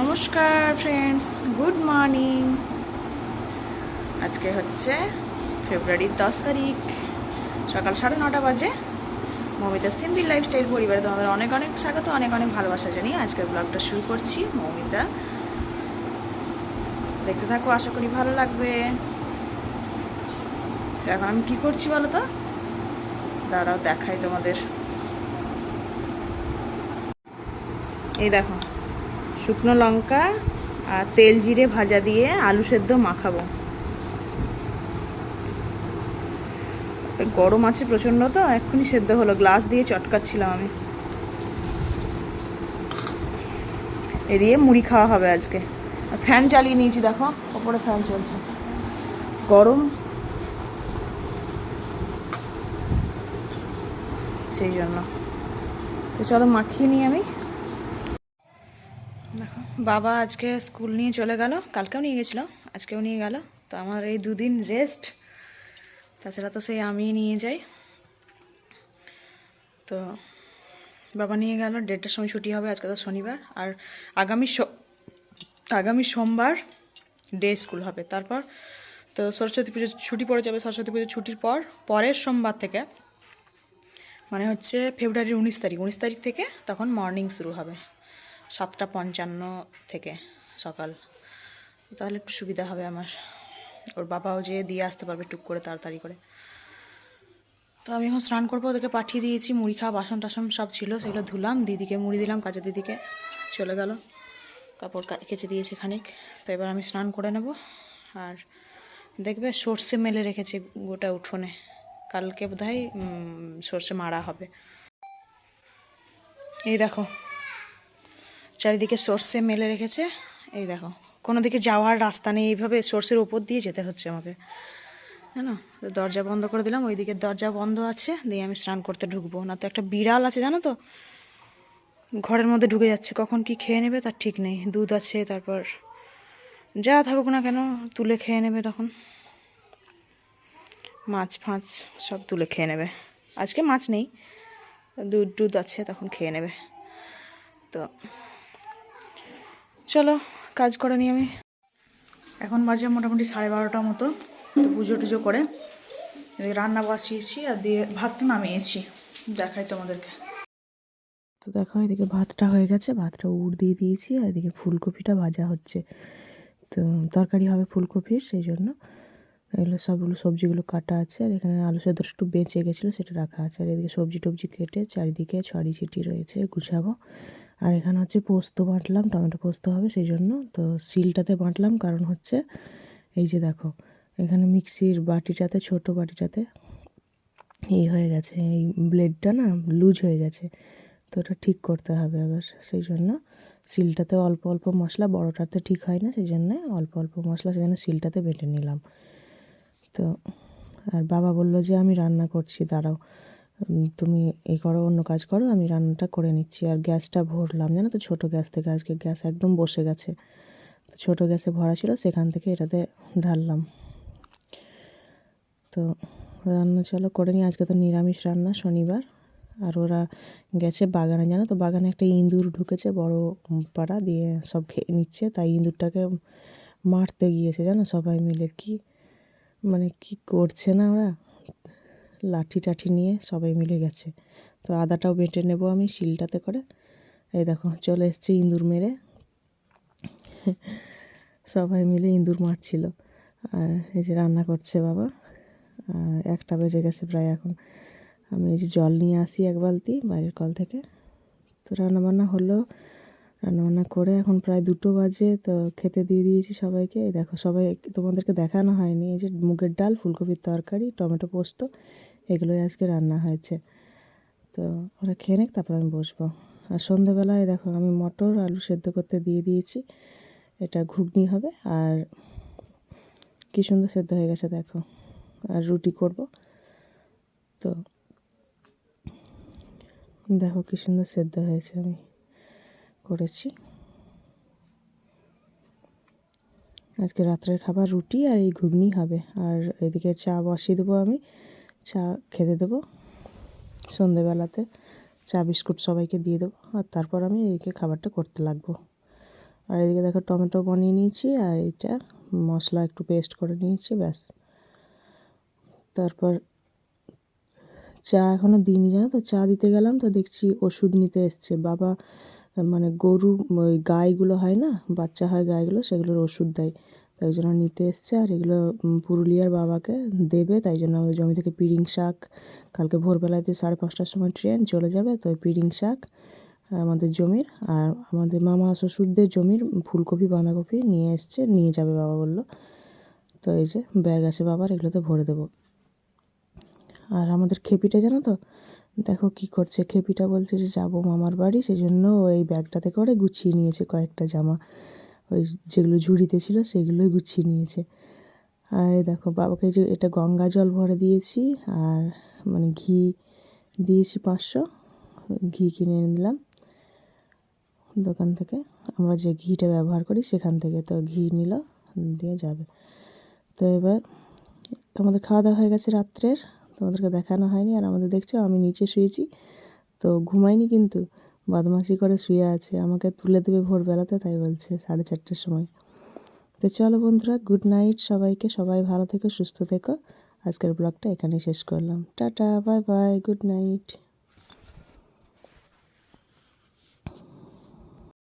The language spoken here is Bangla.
নমস্কার ফ্রেন্ডস গুড মর্নিং আজকে হচ্ছে ফেব্রুয়ারির দশ তারিখ। সকাল সাড়ে নটা বাজে। মৌমিতা সিম্পল লাইফস্টাইল পরিবারে তোমাদের অনেক অনেক স্বাগত, অনেক অনেক ভালোবাসা জানিয়ে আজকের ব্লগটা শুরু করছি। মৌমিতা, দেখতে থাকো, আশা করি ভালো লাগবে। তো এখন আমি কী করছি বলো তো? দাঁড়াও, দেখাই তোমাদের। এই দেখো শুকনো লঙ্কা আর তেল জিরে ভাজা দিয়ে আলু সেদ্ধ মাখাবো। গরম আছে প্রচণ্ড তো, এক্ষুনি সেদ্ধ হলো। গ্লাস দিয়ে চটকাচ্ছিলাম আমি। এ দিয়ে মুড়ি খাওয়া হবে আজকে। ফ্যান চালিয়ে নিয়েছি, দেখো, ওপরে ফ্যান চলছে। গরম। সেই জন্য। তো চলো মাখিয়ে নিই আমি। বাবা আজকে স্কুল নিয়ে চলে গেল। কালকেও নিয়ে গেছিল, আজকেও নিয়ে গেল। তো আমার এই দুদিন রেস্ট তাছাড়া তো সেই আমি নিয়ে যাই। তো বাবা নিয়ে গেল, দেড়টার সময় ছুটি হবে, আজকে তো শনিবার। আর আগামী আগামী সোমবার ডে স্কুল হবে। তারপর তো সরস্বতী পুজো ছুটি পড়ে যাবে সরস্বতী পুজোর ছুটির পর, পরের সোমবার থেকে মানে হচ্ছে ফেব্রুয়ারির উনিশ তারিখ। উনিশ তারিখ থেকে তখন মর্নিং শুরু হবে। সাতটা পঞ্চান্ন থেকে সকাল। তাহলে একটু সুবিধা হবে আমার। ওর বাবাও যেয়ে দিয়ে আসতে পারবে টুক করে তাড়াতাড়ি করে। তো আমি এখন স্নান করব, ওদেরকে পাঠিয়ে দিয়েছি। মুড়ি খাওয়া, বাসন টাসন সব ছিল, সেগুলো ধুলাম। দিদিকে মুড়ি দিলাম কাজে দিদিকে চলে গেল। কাপড় কেচে দিয়েছি খানিক। তো এবার আমি স্নান করে নেব। আর দেখবে সর্ষে মেলে রেখেছি গোটা উঠোনে। কালকে বোধহয় সর্ষে মারা হবে। এই দেখো চারিদিকে সর্ষে মেলে রেখেছে। এই দেখো কোনো দিকে যাওয়ার রাস্তা নেই, এইভাবে সর্ষের ওপর দিয়ে যেতে হচ্ছে আমাকে। জানো দরজা বন্ধ করে দিলাম, ওইদিকে দরজা বন্ধ আছে, দিয়ে আমি স্নান করতে ঢুকবো। না তো একটা বিড়াল আছে, জানো তো? ঘরের মধ্যে ঢুকে যাচ্ছে, কখন কি খেয়ে নেবে তার ঠিক নেই। দুধ আছে, তারপর যা থাকুক না কেন, তুলে খেয়ে নেবে তখন। মাছ ফাঁচ সব তুলে খেয়ে নেবে। আজকে মাছ নেই দুধ দুধ আছে, তখন খেয়ে নেবে। তো চলো, কাজ করে নিই আমি। এখন বাজে মোটামুটি সাড়ে বারোটা মতো পুজো টুজো করে রান্না বসিয়েছি আর দিয়ে ভাতটা নামিয়েছি, দেখাই তোমাদেরকে। তো দেখো, এদিকে ভাতটা হয়ে গেছে, ভাতটা উড় দিয়ে দিয়েছি আর এদিকে ফুলকপিটা ভাজা হচ্ছে। তো তরকারি হবে ফুলকপির, সেই জন্য এগুলো সবগুলো সবজিগুলো কাটা আছে আর এখানে আলু সেদ্ধটা একটু বেঁচে গেছিল, সেটা রাখা আছে। আর এদিকে সবজি টবজি কেটে চারিদিকে ছড়ি ছিটি রয়েছে, গুছাবো। আর এখানে হচ্ছে পোস্ত বাঁটলাম, টমেটো পোস্ত হবে সেই জন্য তো সিলটাতে বাঁটলাম, কারণ হচ্ছে এই যে দেখো, এখানে মিক্সির বাটিটাতে, ছোট বাটিটাতে এই হয়ে গেছে, এই ব্লেডটা না লুজ হয়ে গেছে। তো ওটা ঠিক করতে হবে আবার সেই জন্য সিলটাতে অল্প অল্প মশলা, বড়োটাতে ঠিক হয় না সেই জন্য অল্প অল্প মশলা সেই জন্য সিলটাতে বেটে নিলাম। তো আর বাবা বলল যে আমি রান্না করছি, দাঁড়াও। তুমি এই করো, অন্য কাজ করো, আমি রান্নাটা করে নিচ্ছি। আর গ্যাসটা ভরলাম, জানো তো, ছোটো গ্যাস থেকে। আজকে গ্যাস একদম বসে গেছে। তো ছোটো গ্যাসে ভরা ছিল, সেখান থেকে এটাতে ঢাললাম। তো রান্না চলো করে নিই। আজকে তো নিরামিষ রান্না, শনিবার। আর ওরা গেছে বাগানে, জানো তো, বাগানে একটা ইঁদুর ঢুকেছে, বড় পাড়া দিয়ে সব খেয়ে নিচ্ছে। তাই ইঁদুরটাকে মারতে গিয়েছে, জানো সবাই মিলে। কি মানে কি করছে না ওরা? লাঠি টাঠি নিয়ে সবাই মিলে গেছে। তো আদাটাও বেটে নেব আমি শিলটাতে করে। এই দেখো, চলে এসছে ইঁদুর মেরে। সবাই মিলে ইঁদুর মারছিল। আর এই যে রান্না করছে বাবা। একটা বেজে গেছে প্রায় এখন। আমি এই যে জল নিয়ে আসি এক বালতি বাইরের কল থেকে। তো রান্নাবান্না হলো রান্নাবান্না করে এখন প্রায় দুটো বাজে, তো খেতে দিয়ে দিয়েছি সবাইকে। দেখো, সবাই তোমাদেরকে দেখানো হয়নি। এই যে মুগের ডাল, ফুলকপির তরকারি, টমেটো পোস্ত, এগুলোই আজকে রান্না হয়েছে। তো ওরা খেয়ে নিক, তারপর আমি বসবো। আর সন্ধেবেলায় দেখো, আমি মটর আলু সেদ্ধ করতে দিয়ে দিয়েছি। এটা ঘুগনি হবে, আর কী সুন্দর সেদ্ধ হয়ে গেছে দেখো। আর রুটি করব। তো দেখো কী সুন্দর সেদ্ধ হয়েছে আমি। করেছি। আজকে রাত্রের খাবার রুটি আর এই ঘুগনি হবে। আর এদিকে চা বসিয়ে দেবো আমি। চা খেতে দেবো। সন্ধেবেলাতে চা বিস্কুট সবাইকে দিয়ে দেবো। আর তারপর আমি এদিকে খাবারটা করতে লাগবো। আর এদিকে দেখো টমেটো বানিয়ে নিয়েছি আর এটা মশলা একটু পেস্ট করে নিয়েছি, ব্যাস। তারপর চা এখনও দিইনি, জানো তো? চা দিতে গেলাম তো দেখছি ওষুধ নিতে এসছে। বাবা মানে গরু ওই গাইগুলো হয় না, বাচ্চা হয় গাইগুলো, সেগুলোর ওষুধ দেয়। তাই জন্য নিতে এসছে আর এগুলো পুরুলিয়ার বাবাকে দেবে, তাই জন্য আমাদের জমি থেকে পিড়িং শাক, কালকে ভোরবেলাতে সাড়ে পাঁচটার সময় ট্রেন চলে যাবে, তো ওই পিড়িং শাক, আমাদের জমির, আর আমাদের মামা শ্বশুরদের জমির ফুলকপি, বাঁধাকপি নিয়ে এসছে, নিয়ে যাবে বাবা বলল। তো এই যে ব্যাগ আছে বাবার, এগুলোতে ভরে দেবো। আর আমাদের খেপিটা জানো তো দেখো কি করছে? খেপিটা বলছে যে, যাব মামার বাড়ি। সেজন্য ওই ব্যাগটাতে করে গুছিয়ে নিয়েছে কয়েকটা জামা। ওই যেগুলো ঝুড়িতে ছিল সেগুলোই গুছিয়ে নিয়েছে। আর এই দেখো, বাবাকে যে এটা গঙ্গা জল ভরে দিয়েছি আর মানে ঘি দিয়েছি পাঁচশো। ঘি কিনে এনে দিলাম দোকান থেকে। আমরা যে ঘিটা ব্যবহার করি সেখান থেকে তো ঘি নিল, দিয়ে যাবে। তো এবার আমাদের খাওয়া দাওয়া হয়ে গেছে রাত্রের। তোমাদেরকে দেখানো হয়নি আর আমাদের দেখছ, আমি নিচে শুয়েছি। তো ঘুমাইনি কিন্তু, বদমাশি করে শুয়ে আছে, আমাকে তুলে দেবে ভোরবেলাতে, তাই বলছে সাড়ে চারটের সময়। তো চলো বন্ধুরা, গুড নাইট সবাইকে, সবাই ভালো থেকো, সুস্থ থেকো। আজকের ব্লগটা এখানেই শেষ করলাম। Tata, bye bye, good night.